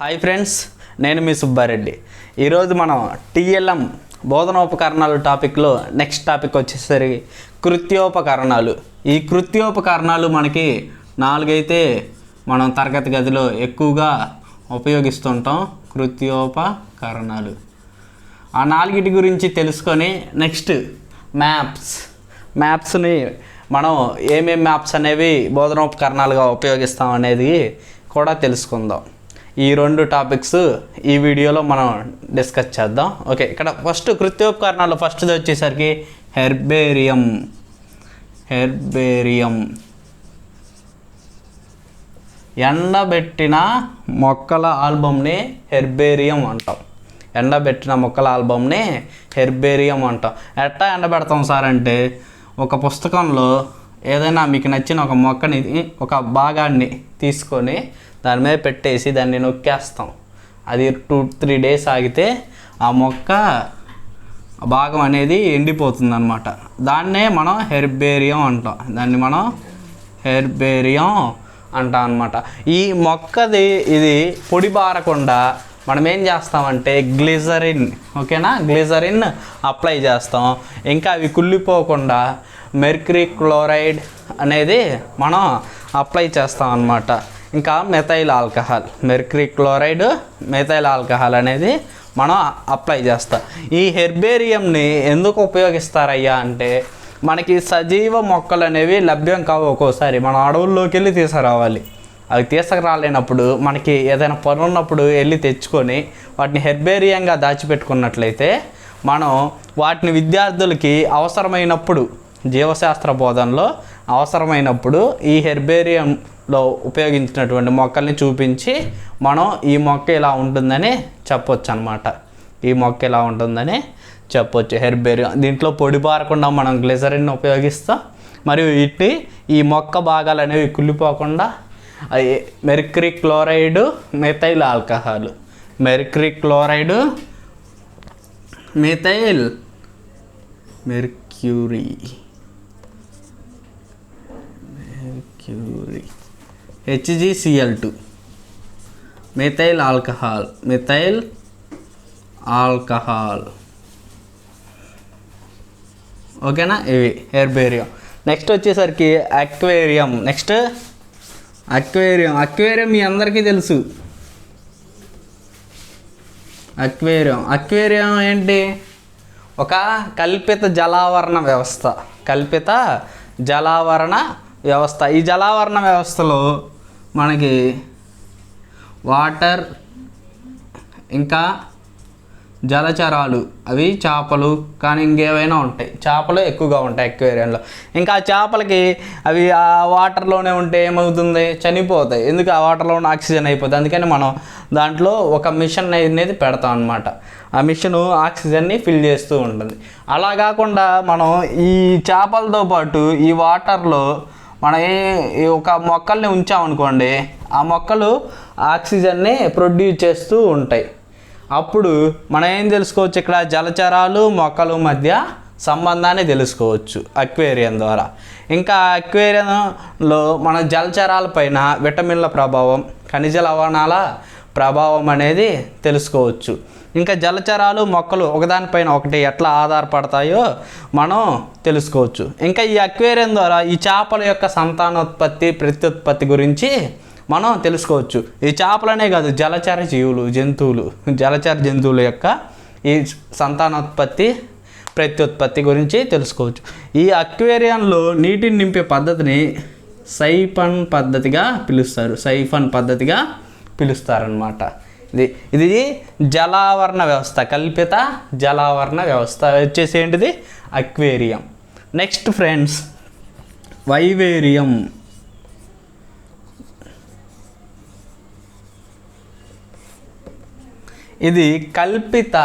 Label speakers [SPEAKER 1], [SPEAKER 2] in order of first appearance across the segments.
[SPEAKER 1] Hi friends నేను మీ సుబ్బారెడ్డి. ఈరోజు మనం టీఎల్ఎం బోధనోపకరణాలు టాపిక్లో నెక్స్ట్ టాపిక్ వచ్చేసరికి కృత్యోపకరణాలు. ఈ కృత్యోపకరణాలు మనకి నాలుగైతే మనం తరగతి గదిలో ఎక్కువగా ఉపయోగిస్తుంటాం కృత్యోపకరణాలు. ఆ నాలుగిటి గురించి తెలుసుకొని నెక్స్ట్ మ్యాప్స్. మ్యాప్స్ని మనం ఏమేమి మ్యాప్స్ అనేవి బోధనోపకరణాలుగా ఉపయోగిస్తాం అనేది కూడా తెలుసుకుందాం. ఈ రెండు టాపిక్స్ ఈ వీడియోలో మనం డిస్కస్ చేద్దాం. ఓకే ఇక్కడ ఫస్ట్ కృత్యోపకరణాలు. ఫస్ట్ది వచ్చేసరికి హెర్బేరియం. హెర్బేరియం. ఎండబెట్టిన మొక్కల ఆల్బమ్ని హెర్బేరియం అంటాం. ఎండబెట్టిన మొక్కల ఆల్బమ్ని హెర్బేరియం అంటాం. ఎట్టా ఎండబెడతాం సార్ అంటే ఒక పుస్తకంలో ఏదైనా మీకు నచ్చిన ఒక మొక్కని ఒక భాగాన్ని తీసుకొని దాని మీద పెట్టేసి దాన్ని నొక్కేస్తాం. అది టూ త్రీ డేస్ ఆగితే ఆ మొక్క భాగం అనేది ఎండిపోతుంది అనమాట దాన్నే మనం హెర్బేరియం అంటాం. దాన్ని మనం హెర్బేరియం అంటాం అనమాట ఈ మొక్కది ఇది పొడి బారకుండా మనం ఏం చేస్తామంటే గ్లిజరిన్ ఓకేనా? గ్లిజరిన్ అప్లై చేస్తాం. ఇంకా అవి కుళ్ళిపోకుండా మెర్క్రీ క్లోరైడ్ అనేది మనం అప్లై చేస్తాం అనమాట ఇంకా methyl alcohol mercury chloride methyl alcohol అనేది మనం అప్లై చేస్తాం. ఈ హెర్బేరియంని ఎందుకు ఉపయోగిస్తారయ్యా అంటే మనకి సజీవ మొక్కలు అనేవి లభ్యం కావు ఒక్కోసారి. మనం అడవుల్లోకి వెళ్ళి తీసుకురావాలి. అవి తీసుకురాలేనప్పుడు మనకి ఏదైనా పని ఉన్నప్పుడు వెళ్ళి తెచ్చుకొని వాటిని హెర్బేరియంగా దాచిపెట్టుకున్నట్లయితే మనం వాటిని విద్యార్థులకి అవసరమైనప్పుడు జీవశాస్త్ర బోధనలో అవసరమైనప్పుడు ఈ హెర్బేరియంలో ఉపయోగించినటువంటి మొక్కల్ని చూపించి మనం ఈ మొక్క ఇలా ఉంటుందని చెప్పొచ్చు అనమాట ఈ మొక్క ఇలా ఉంటుందని చెప్పొచ్చు. హెర్బేరియం దీంట్లో పొడి పారకుండా మనం గ్లిజరిన్ ఉపయోగిస్తాం. మరియు ఇట్టి ఈ మొక్క భాగాలు అనేవి కుళ్ళిపోకుండా mercury chloride methyl alcohol. Mercury chloride methyl mercury. క్యూరిక్ HGCL two methyl alcohol methyl alcohol ఓకేనా ఇవి హెర్బేరియం నెక్స్ట్ వచ్చేసరికి అక్వేరియం నెక్స్ట్ అక్వేరియం అక్వేరియం మీ అందరికీ తెలుసు. అక్వేరియం అక్వేరియం ఏంటి? ఒక కల్పిత జలావరణ వ్యవస్థ. కల్పిత జలావరణ వ్యవస్థ. ఈ జలావరణ వ్యవస్థలో మనకి వాటర్ ఇంకా జలచరాలు అవి చేపలు కానీ ఇంకేవైనా ఉంటాయి. చేపలు ఎక్కువగా ఉంటాయి ఎక్వేరియంలో ఇంకా ఆ చేపలకి అవి ఆ వాటర్లోనే ఉంటే ఏమవుతుంది? చనిపోతాయి. ఎందుకు ఆ వాటర్లో ఉన్న ఆక్సిజన్ అయిపోతుంది అందుకని మనం దాంట్లో ఒక మిషన్ అనేది పెడతాం అనమాట ఆ మిషను ఆక్సిజన్ని ఫిల్ చేస్తూ ఉంటుంది. అలా కాకుండా మనం ఈ చేపలతో పాటు ఈ వాటర్లో మనం ఏ ఈ ఒక మొక్కల్ని ఉంచామనుకోండి ఆ మొక్కలు ఆక్సిజన్ని ప్రొడ్యూస్ చేస్తూ ఉంటాయి. అప్పుడు మనం ఏం తెలుసుకోవచ్చు ఇక్కడ? జలచరాలు మొక్కలు మధ్య సంబంధాన్ని తెలుసుకోవచ్చు అక్వేరియం ద్వారా. ఇంకా అక్వేరియంలో మన జలచరాల పైన విటమిన్ల ప్రభావం ఖనిజ లవణాల ప్రభావం అనేది తెలుసుకోవచ్చు. ఇంకా జలచరాలు మొక్కలు ఒకదానిపైన ఒకటి ఎట్లా ఆధారపడతాయో మనం తెలుసుకోవచ్చు. ఇంకా ఈ అక్వేరియం ద్వారా ఈ చేపల యొక్క సంతానోత్పత్తి ప్రత్యుత్పత్తి గురించి మనం తెలుసుకోవచ్చు. ఈ చేపలనే కాదు జలచర జీవులు జంతువులు జలచర జంతువుల యొక్క ఈ సంతానోత్పత్తి ప్రత్యుత్పత్తి గురించి తెలుసుకోవచ్చు. ఈ అక్వేరియంలో నీటిని నింపే పద్ధతిని సైఫన్ పద్ధతిగా పిలుస్తారు. సైఫన్ పద్ధతిగా పిలుస్తారనమాట ఇది ఇది జలావరణ వ్యవస్థ కల్పిత జలావరణ వ్యవస్థ. వచ్చేసి ఏంటిది? అక్వేరియం. Next friends vivarium. ఇది కల్పిత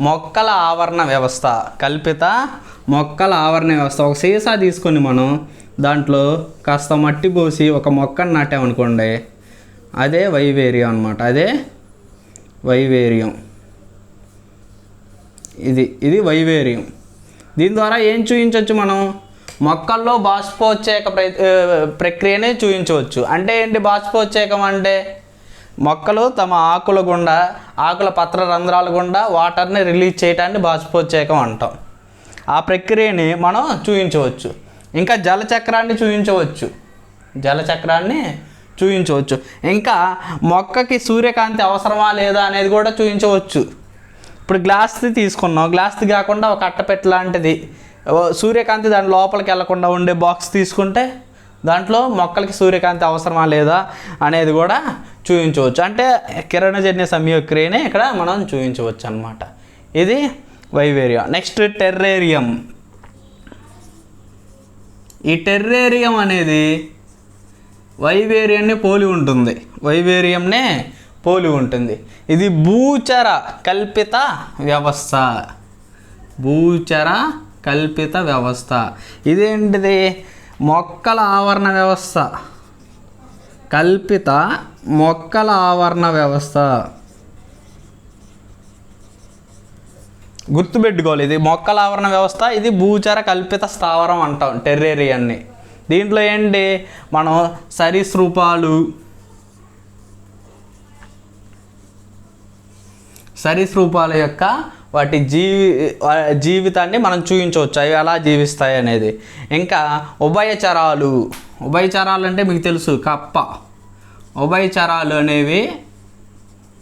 [SPEAKER 1] మొక్కల ఆవరణ వ్యవస్థ. కల్పిత మొక్కల ఆవరణ వ్యవస్థ. ఒక సీసా తీసుకొని మనం దాంట్లో కాస్త మట్టి పోసి ఒక మొక్కను నాటామనుకోండి అదే వైవేరియం అనమాట అదే వైవేరియం. ఇది ఇది వైవేరియం. దీని ద్వారా ఏం చూపించవచ్చు మనం? మొక్కల్లో బాష్పోచ్చేక ప్ర ప్రక్రియనే చూపించవచ్చు అంటే ఏంటి బాష్పోచ్చేకం అంటే? మొక్కలు తమ ఆకుల గుండా ఆకుల పత్ర రంధ్రాల గుండా వాటర్ని రిలీజ్ చేయటాన్ని బాష్పోత్సేకం అంటాం. ఆ ప్రక్రియని మనం చూపించవచ్చు ఇంకా జలచక్రాన్ని చూపించవచ్చు జలచక్రాన్ని చూపించవచ్చు ఇంకా మొక్కకి సూర్యకాంతి అవసరమా లేదా అనేది కూడా చూపించవచ్చు ఇప్పుడు గ్లాస్ది తీసుకున్నాం. గ్లాస్ది కాకుండా ఒక అట్టపెట్ట లాంటిది. సూర్యకాంతి దాని లోపలికి వెళ్ళకుండా ఉండే బాక్స్ తీసుకుంటే దాంట్లో మొక్కలకి సూర్యకాంతి అవసరమా లేదా అనేది కూడా చూపించవచ్చు అంటే కిరణజన్య సంయోక్రియని ఇక్కడ మనం చూపించవచ్చు అనమాట ఇది వైవేరియం. Next terrarium. ఈ టెర్రేరియం అనేది వైవేరియంని పోలి ఉంటుంది. వైవేరియంనే పోలి ఉంటుంది. ఇది భూచర కల్పిత వ్యవస్థ. భూచర కల్పిత వ్యవస్థ. ఇదేంటిది? మొక్కల ఆవరణ వ్యవస్థ. కల్పిత మొక్కల ఆవరణ వ్యవస్థ. గుర్తుపెట్టుకోవాలి. ఇది మొక్కల ఆవరణ వ్యవస్థ ఇది భూచర కల్పిత స్థావరం అంటాం టెర్రేరియాన్ని. దీంట్లో ఏంటి? మనం సరీసృపాలు సరీసృపాల యొక్క వాటి జీవి జీవితాన్ని మనం చూపించవచ్చు అవి ఎలా జీవిస్తాయి అనేది. ఇంకా ఉభయచరాలు. ఉభయచరాలు అంటే మీకు తెలుసు కప్ప. ఉభయచరాలు అనేవి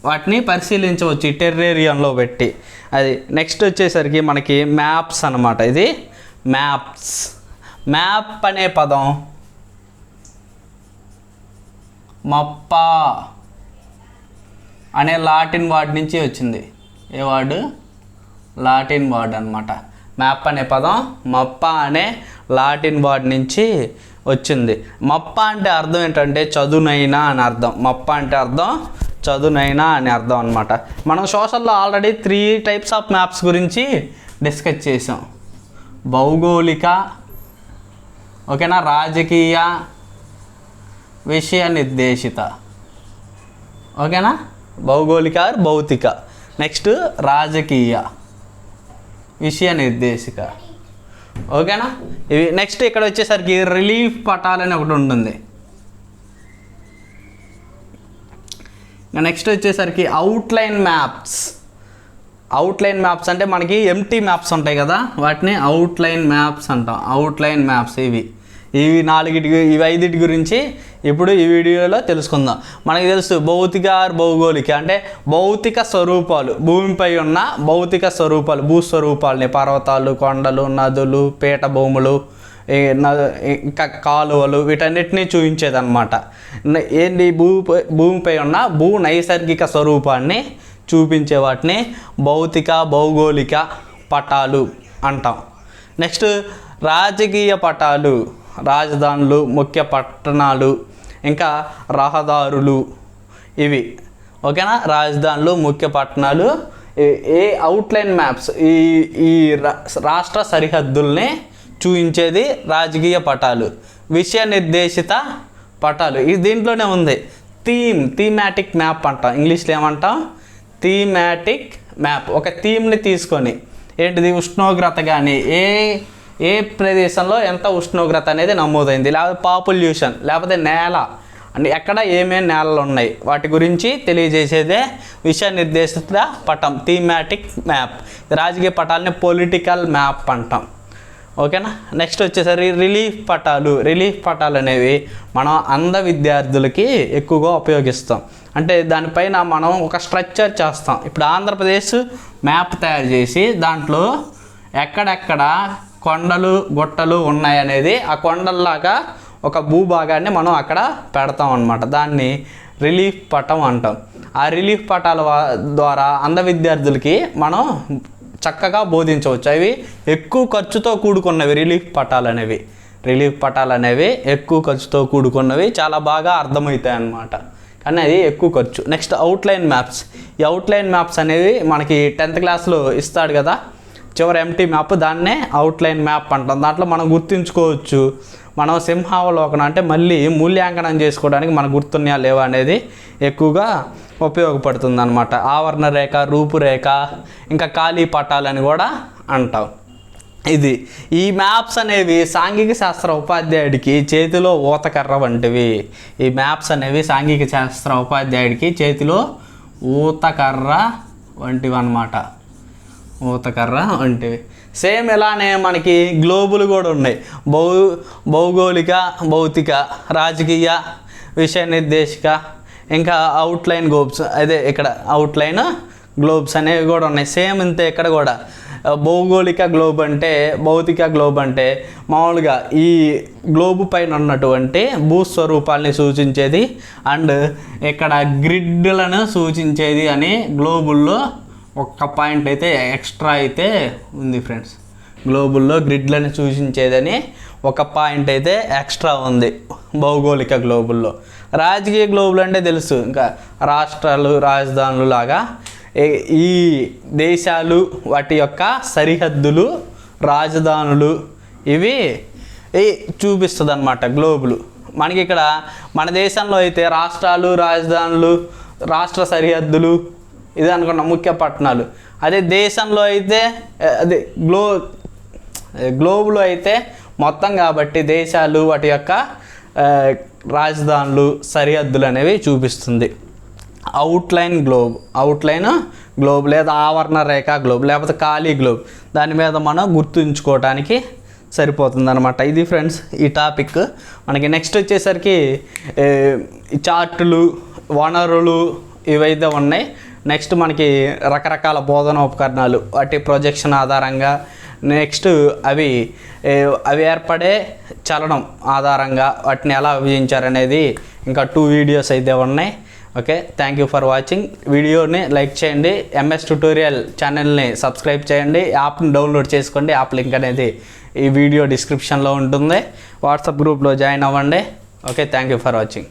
[SPEAKER 1] వాటిని పరిశీలించవచ్చు ఈ టెర్రేరియంలో పెట్టి. అది నెక్స్ట్ వచ్చేసరికి మనకి మ్యాప్స్ అన్నమాట. ఇది మ్యాప్స్. మ్యాప్ అనే పదం. మప్ప అనే లాటిన్ వర్డ్ నుంచి వచ్చింది. ఏ వర్డ్? లాటిన్ వర్డ్ అనమాట మ్యాప్ అనే పదం మప్ప అనే లాటిన్ వర్డ్ నుంచి వచ్చింది. మప్ప అంటే అర్థం ఏంటంటే చదునైనా అని అర్థం. మప్ప అంటే అర్థం చదునైనా అని అర్థం అనమాట మనం సోషల్లో already three types of maps గురించి డిస్కస్ చేసాం. భౌగోళిక ఓకేనా? రాజకీయ విషయ నిర్దేశిత. ఓకేనా? భౌగోళిక భౌతిక. నెక్స్ట్ రాజకీయ విషయ నిర్దేశిక. ఓకేనా? ఇవి నెక్స్ట్ ఇక్కడ వచ్చేసరికి రిలీఫ్ పటాలని ఒకటి ఉంటుంది. నెక్స్ట్ వచ్చేసరికి అవుట్లైన్ మ్యాప్స్ అవుట్లైన్ మ్యాప్స్ అంటే మనకి ఎంటీ మ్యాప్స్ ఉంటాయి కదా వాటిని అవుట్లైన్ మ్యాప్స్ అంటాం. అవుట్లైన్ మ్యాప్స్ ఇవి. ఇవి నాలుగిటి ఇవి ఐదిటి గురించి ఇప్పుడు ఈ వీడియోలో తెలుసుకుందాం. మనకి తెలుసు భౌతిక ఆర్ భౌగోళిక. అంటే భౌతిక స్వరూపాలు. భూమిపై ఉన్న భౌతిక స్వరూపాలు. భూస్వరూపాలని పర్వతాలు కొండలు నదులు పీఠభూములు ఇంకా కాలువలు వీటన్నిటిని చూపించేదన్నమాట. న- ఏంటి భూ భూమిపై ఉన్న భూ నైసర్గిక స్వరూపాన్ని చూపించే వాటిని భౌతిక భౌగోళిక పటాలు అంటాం. నెక్స్ట్ రాజకీయ పటాలు రాజధానులు ముఖ్య పట్టణాలు ఇంకా రహదారులు ఇవి. ఓకేనా? రాజధానులు ముఖ్య పట్టణాలు ఏ అవుట్లైన్ మ్యాప్స్ ఈ ఈ రా- రాష్ట్ర సరిహద్దుల్ని చూపించేది రాజకీయ పటాలు. విషయ నిర్దేశిత పటాలు. ఇది దీంట్లోనే ఉంది. థీమ్ థీమాటిక్ మ్యాప్ అంటాం. ఇంగ్లీష్లో ఏమంటాం? Thematic map. ఒక థీమ్ని తీసుకొని ఏంటిది? ఉష్ణోగ్రత కానీ ఏ ఏ ప్రదేశంలో ఎంత ఉష్ణోగ్రత అనేది నమోదైంది? లేకపోతే పాపుల్యూషన్ లేకపోతే నేల. అంటే ఎక్కడ ఏమేమి నేలలు ఉన్నాయి? వాటి గురించి తెలియజేసేదే విషయ నిర్దేశిత పటం థీమాటిక్ మ్యాప్. రాజకీయ పటాలని పొలిటికల్ మ్యాప్ అంటాం. ఓకేనా? నెక్స్ట్ వచ్చేసరి రిలీఫ్ పటాలు. రిలీఫ్ పటాలు అనేవి మనం అంధ విద్యార్థులకి ఎక్కువగా ఉపయోగిస్తాం. అంటే దానిపైన మనం ఒక స్ట్రక్చర్ చేస్తాం. ఇప్పుడు ఆంధ్రప్రదేశ్ మ్యాప్ తయారు చేసి దాంట్లో ఎక్కడెక్కడ కొండలు గుట్టలు ఉన్నాయనేది ఆ కొండల్లాగా ఒక భూభాగాన్ని మనం అక్కడ పెడతాం అనమాట దాన్ని రిలీఫ్ పటం అంటాం. ఆ రిలీఫ్ పటాల ద్వారా అంధ విద్యార్థులకి మనం చక్కగా బోధించవచ్చు. అవి ఎక్కువ ఖర్చుతో కూడుకున్నవి రిలీఫ్ పటాలు అనేవి రిలీఫ్ పటాలు అనేవి ఎక్కువ ఖర్చుతో కూడుకున్నవి చాలా బాగా అర్థమవుతాయి అన్నమాట కానీ అది ఎక్కువ ఖర్చు. నెక్స్ట్ అవుట్లైన్ మ్యాప్స్ ఈ అవుట్లైన్ మ్యాప్స్ అనేవి మనకి టెన్త్ క్లాస్లో ఇస్తాడు కదా? చివరి ఎంటీ మ్యాప్ దాన్నే అవుట్లైన్ మ్యాప్ అంటాం. దాంట్లో మనం గుర్తుంచుకోవచ్చు. మనం సింహావలోకనం అంటే మళ్ళీ మూల్యాంకనం చేసుకోవడానికి మన గుర్తున్నాయా లేవా అనేది ఎక్కువగా ఉపయోగపడుతుంది అనమాట ఆవరణ రేఖ రూపురేఖ ఇంకా ఖాళీ పటాలని కూడా అంటాం. ఇది. ఈ మ్యాప్స్ అనేవి సాంఘిక శాస్త్ర ఉపాధ్యాయుడికి చేతిలో ఊతకర్ర వంటివి. ఈ మ్యాప్స్ అనేవి సాంఘిక శాస్త్ర ఉపాధ్యాయుడికి చేతిలో ఊతకర్ర వంటివి అన్నమాట ఊతకర్ర వంటివి. సేమ్ ఇలానే మనకి గ్లోబులు కూడా ఉన్నాయి. భౌ భౌగోళిక భౌతిక రాజకీయ విషయ నిర్దేశిక ఇంకా అవుట్లైన్ గ్లోబ్స్ అదే ఇక్కడ అవుట్లైన్ గ్లోబ్స్ అనేవి కూడా ఉన్నాయి. సేమ్ ఇంతే ఇక్కడ కూడా. భౌగోళిక గ్లోబ్ అంటే భౌతిక గ్లోబ్ అంటే మామూలుగా ఈ గ్లోబు పైన ఉన్నటువంటి భూస్వరూపాల్ని సూచించేది అండ్ ఇక్కడ గ్రిడ్లను సూచించేది అని గ్లోబుల్లో ఒక్క పాయింట్ అయితే ఎక్స్ట్రా అయితే ఉంది ఫ్రెండ్స్ గ్లోబుల్లో గ్రిడ్లను సూచించేదని ఒక పాయింట్ అయితే ఎక్స్ట్రా ఉంది భౌగోళిక గ్లోబుల్లో రాజకీయ గ్లోబులు అంటే తెలుసు. ఇంకా రాష్ట్రాలు రాజధానులు లాగా. ఈ దేశాలు వాటి యొక్క సరిహద్దులు రాజధానులు ఇవి చూపిస్తుంది అనమాట గ్లోబులు. మనకి ఇక్కడ మన దేశంలో అయితే రాష్ట్రాలు రాజధానులు రాష్ట్ర సరిహద్దులు ఇది అనుకున్న ముఖ్య పట్టణాలు. అదే దేశంలో అయితే అదే గ్లో గ్లోబులు అయితే మొత్తం కాబట్టి దేశాలు వాటి యొక్క రాజధానులు సరిహద్దులు అనేవి చూపిస్తుంది. అవుట్లైన్ గ్లోబ్ అవుట్లైన్ గ్లోబ్ లేదా ఆవరణ రేఖ గ్లోబ్ లేకపోతే ఖాళీ గ్లోబ్ దాని మీద మనం గుర్తుంచుకోవటానికి సరిపోతుంది అనమాట ఇది ఫ్రెండ్స్ ఈ టాపిక్ మనకి నెక్స్ట్ వచ్చేసరికి చార్టులు వనరులు ఇవైతే ఉన్నాయి. నెక్స్ట్ మనకి రకరకాల బోధన ఉపకరణాలు వాటి ప్రొజెక్షన్ ఆధారంగా నెక్స్ట్ అవి అవి ఏర్పడే చలనం ఆధారంగా వాటిని ఎలా విభజించారనేది ఇంకా టూ వీడియోస్ అయితే ఉన్నాయి. Okay thank you for watching వీడియోని లైక్ చేయండి. ఎంఎస్ ట్యూటోరియల్ ఛానల్ని సబ్స్క్రైబ్ చేయండి. యాప్ని డౌన్లోడ్ చేసుకోండి. యాప్ లింక్ అనేది ఈ వీడియో డిస్క్రిప్షన్లో ఉంటుంది. వాట్సాప్ గ్రూప్లో జాయిన్ అవ్వండి. Okay thank you for watching